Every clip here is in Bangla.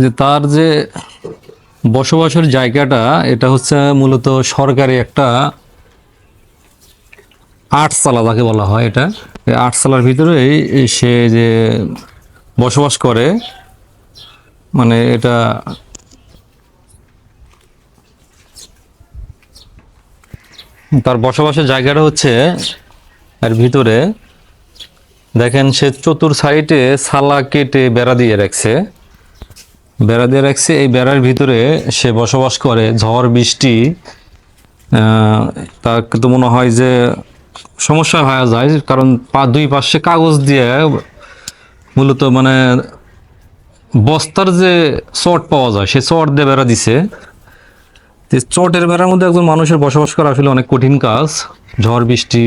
যে তার যে বসবাসের জায়গাটা, এটা হচ্ছে মূলত সরকারি একটা আটসালা যাকে বলা হয় এটা। এই আটসালার ভিতরেই সে যে বসবাস করে মানে এটা তার বসবাসের জায়গাটা হচ্ছে এর ভিতরে। দেখেন সে চতুর সাইডে সালা কেটে বেড়া দিয়ে রাখছে। বেড়া দিয়ে রাখছে। এই বেড়ার ভিতরে সে বসবাস করে, ঝড়, বৃষ্টি তার তো মনে হয় যে সমস্যা হয়ে যায়, কারণ পা দুই পাশে কাগজ দিয়ে মূলত মানে বস্তার যে চট পাওয়া যায়, সে চট দিয়ে বেড়া দিছে। চটের বেড়ার মধ্যে একজন মানুষের বসবাস করা আসলে অনেক কঠিন কাজ। ঝড়, বৃষ্টি,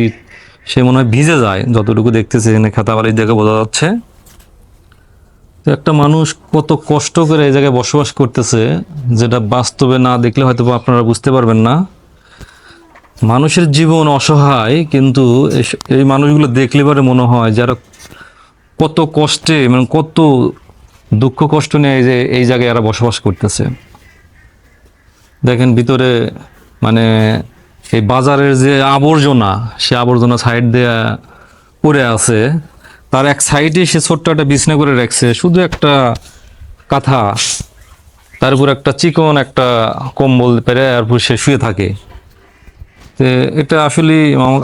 সে মনে হয় ভিজে যায়, যতটুকু দেখতেছে এখানে খাতাবালি দেখে বোঝা যাচ্ছে। তো একটা মানুষ কত কষ্ট করে এই জায়গায় বসবাস করতেছে, যেটা বাস্তবে না দেখলে হয়তো আপনারা বুঝতে পারবেন না। মানুষের জীবন অসহায়, কিন্তু এই মানুষগুলো দেখলে পরে মনে হয় যারা কত কষ্টে মানে কত দুঃখ কষ্ট নিয়ে যে, এই জায়গায় এরা বসবাস করতেছে। দেখেন ভিতরে মানে এই বাজারের যে আবর্জনা, সে আবর্জনা সাইড দিয়ে পড়ে আছে। তার এক সাইডে সে ছোট্ট একটা বিছনা করে রাখছে শুধু একটা কাঁথা তার উপর একটা চিকন একটা কম্বল পেরে আর তারপর সে শুয়ে থাকে। তো এটা আসলে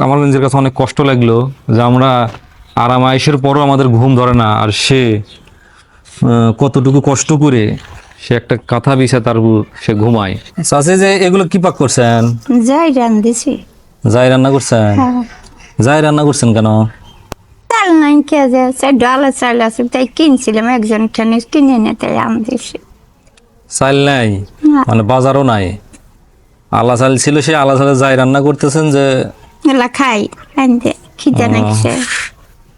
আমার নিজের কাছে অনেক কষ্ট লাগল যে আমরা আরাম আয়েসের পরও আমাদের ঘুম ধরে না আর সে কতটুকু কষ্ট করে সে একটা কাঁথা বিছা তার উপর সে ঘুমায়। চাষে যে এগুলো কি পাক করছেন? যাই রান্ধেছি যাই রান্না করছেন? হ্যাঁ। যাই রান্না করছেন কেন? চাল নাই কে যে সে ডালা চাল আছে তাই কিনছিলাম একজন ঠানে কিনে এনে তাই রান্ধেছি চাল নাই। মানে বাজারও নাই? আলা চাল ছিল সে আলা চালে যাই রান্না করতেছেন যে এলা খাই রান্ধে খিদে। নাকছে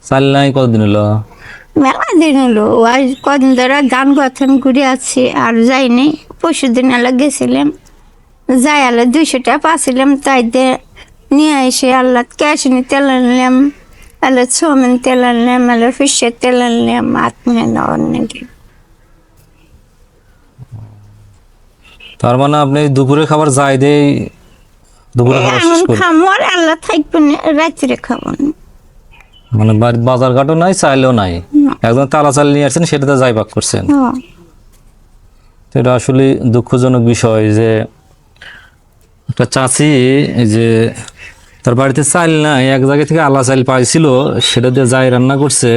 চাল নাই কতদিন হলো? মেলা দিন হলো আজ কদিন ধরে গান গঠন ঘুরে আছি আর যাইনি। পরশু দিন এলা গেছিলাম যাই আলো দুইশো টাকা পাচ্ছিলাম তাই দিয়ে নিয়ে এসে আল্লাহ ক্যাশ নিয়ে তেল আনলাম। চৌমিন তেল আনলাম আলো ফিশের তেল আনলাম আত্মীয় নেওয়ার নাকি তার মানে আপনি দুপুরে খাবার যাই দেই দুপুরে খাবার শেষ করে খামো আর আল্লাহ থাকবে না রাত্রে খাব মানে বাজার ঘাটও নাই চাইলেও নাই একদম তালা চাল নিয়ে আসছেন সেটাতে যাই পাক করছেন এটা আসলে দুঃখজনক বিষয় যে একটা চাষি যে তার বাড়িতে চাল নাই এক জায়গা থেকে আলা চাল পাইছিল, সেটা দিয়ে যাই রান্না করছে।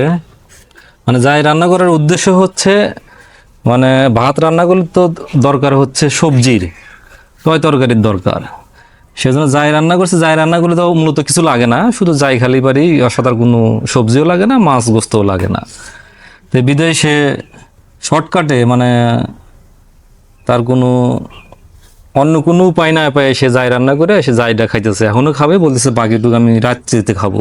মানে যাই রান্না করার উদ্দেশ্য হচ্ছে মানে ভাত রান্না করলে তো দরকার হচ্ছে সবজির, কয় তরকারির দরকার। সেজন্য যাই রান্না করছে, যাই রান্না করলে তো মূলত কিছু লাগে না, শুধু যাই খালি পারি অসাধার কোনো সবজিও লাগে না, মাছ গোস্তও লাগে না। তো বিদেশে শর্টকাটে মানে তার কোনো অন্য কোনো উপায় না পায় সে যাই রান্না করে, সে যাইটা খাইতেছে। এখনও খাবে, বলতেছে বাকিটুকু আমি রাত্রিতে খাব।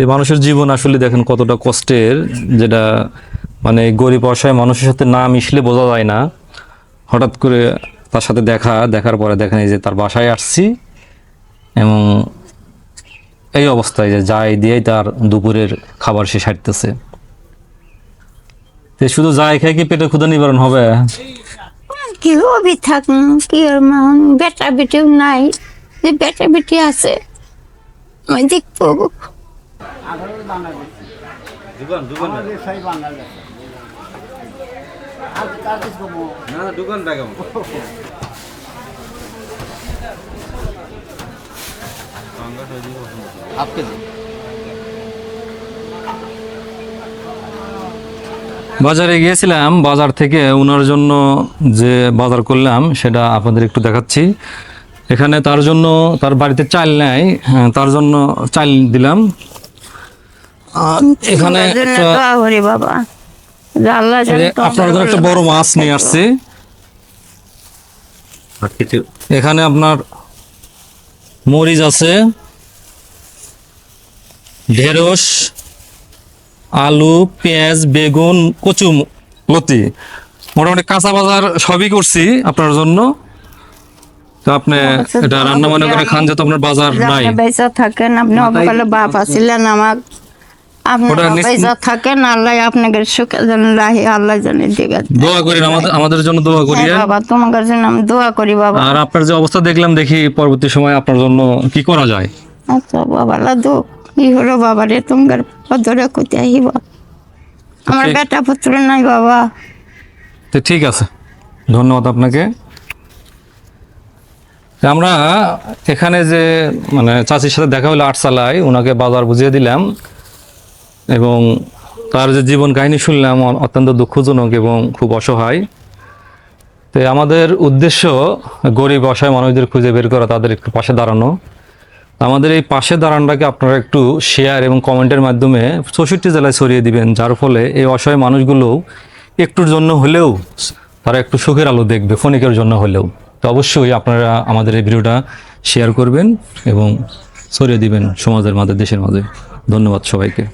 এই মানুষের জীবন আসলে দেখেন কতটা কষ্টের, যেটা মানে গরিব অসহায় মানুষের সাথে না মিশলে বোঝা যায় না। হঠাৎ করে তার সাথে দেখা, দেখার পরে দেখেন এই যে তার বাসায় আসছি এবং এই অবস্থায় যে যাই দিয়েই তার দুপুরের খাবার সে সারতেছে। শুধু যাই খাই কি পেটে ক্ষুদা নিবারণ হবে? কি হবি থাক কি আর মান বেটা বেটিও নাই। যে বেটা বেটি আছে ওই দেখব বাজারে গিয়েছিলাম বাজার থেকে ওনার জন্য যে বাজার করলাম সেটা আপনাদের একটু দেখাচ্ছি। এখানে তার জন্য তার বাড়িতে চাল নেয় হ্যাঁ, তার জন্য চাল দিলাম। এখানে আপনার জন্য একটা বড় মাছ নিয়ে আসছি। এখানে আপনার মরিচ আছে ঢেঁড়স আলু পেঁয়াজ বেগুন কচু লতি। মোটামুটি কাঁচা বাজার সবই করছি আপনার জন্য। তো আপনি এটা রান্না বান্না করে খান আপনার বাজার নাই। বেঁচে থাকেন আপনি অবকালে বাপ আমার। আপনি ওটা নিশ্চিত- পয়সা থাকেন আল্লাহ আপনাকে সুখে জানেন রাহি আল্লাহ জানে দিবে। দোয়া করেন আমাদের আমাদের জন্য দোয়া করিয়েন হ্যাঁ। বাবা তোমার কাছে আমি দোয়া করি বাবা। আর আপনার যে অবস্থা দেখলাম দেখি পরবর্তী সময় আপনার জন্য কি করা যায়। আচ্ছা বাবা কি হলো বাবা রে তোমার পদরে কোথায় আহিব। আমার বেটা পুত্র নাই বাবা। তো ঠিক আছে ধন্যবাদ আপনাকে। আমরা এখানে যে মানে চাচির সাথে দেখা হলো আটসালায় ওনাকে বাজার বুঝিয়ে দিলাম এবং তার যে জীবন কাহিনী শুনলাম অত্যন্ত দুঃখজনক এবং খুব অসহায়। তো আমাদের উদ্দেশ্য গরিব অসহায় মানুষদের খুঁজে বের করা তাদের একটু পাশে দাঁড়ানো। আমাদের এই পাশে দাঁড়ানটাকে আপনারা একটু শেয়ার এবং কমেন্টের মাধ্যমে চৌষট্টি জেলায় সরিয়ে দিবেন, যার ফলে এই অসহায় মানুষগুলো একটুর জন্য হলেও তারা একটু সুখের আলো দেখবে ফোনিকের জন্য হলেও। তো অবশ্যই আপনারা আমাদের এই ভিডিওটা শেয়ার করবেন এবং সরিয়ে দিবেন সমাজের মাঝে, দেশের মাঝে। ধন্যবাদ সবাইকে।